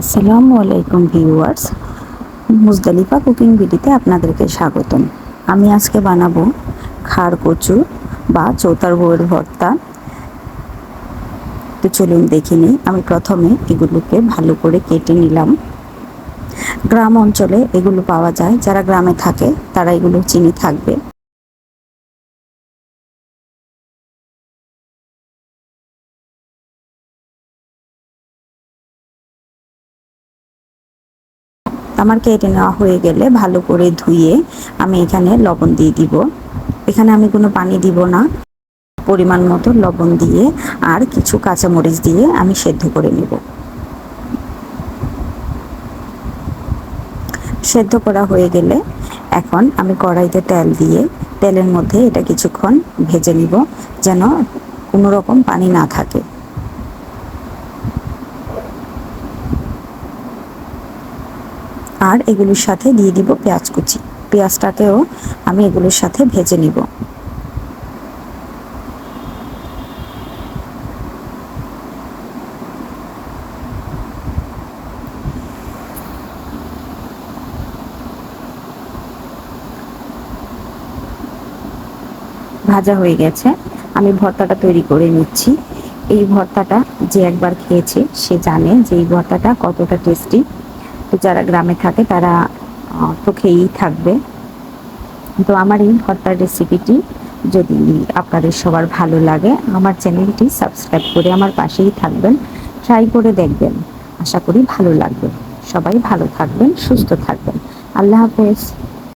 আসসালামু আলাইকুম viewers. Muzdalifah cooking ভিডিওতে আপনাদেরকে স্বাগতম। আমি আজকে বানাবো খাড় কচু বা চৌতার বউয়ের ভর্তা। তো চলুন দেখে নিই। আমি প্রথমে এগুলোকে ভালো করে কেটে নিলাম। গ্রাম অঞ্চলে এগুলো পাওয়া যায়। যারা গ্রামে থাকে, তারা এগুলো চিনি থাকবে। আমার কেটে নেওয়া হয়ে গেলে ভালো করে ধুয়ে আমি এখানে লবণ দিয়ে দিব। এখানে আমি কোনো পানি দিব না। পরিমাণ মতো লবণ দিয়ে আর কিছু কাঁচামরিচ দিয়ে আমি সেদ্ধ করে নেব। সেদ্ধ করা হয়ে গেলে এখন আমি কড়াইতে তেল দিয়ে তেলের মধ্যে এটা কিছুক্ষণ ভেজে নিব যেন কোনো রকম পানি না থাকে। আর এগুলোর সাথে দিয়ে দিব পেঁয়াজ কুচি। পেঁয়াজটাকেও আমি এগুলোর সাথে ভেজে নিব। ভাজা হয়ে গেছে। আমি ভর্তাটা তৈরি করে নিচ্ছি। এই ভর্তাটা যে একবার খেয়েছে, সে জানে যে এই ভর্তাটা কতটা টেস্টি যারা গ্রামে থাকে তারা তো খেয়েই থাকবে। তো আমার এই ভর্তার রেসিপিটি যদি আপনাদের সবার ভালো লাগে, আমার চ্যানেলটি সাবস্ক্রাইব করে আমার পাশেই থাকবেন ট্রাই করে দেখবেন। আশা করি ভালো লাগবে। সবাই ভালো থাকবেন, সুস্থ থাকবেন। আল্লাহ হাফেজ।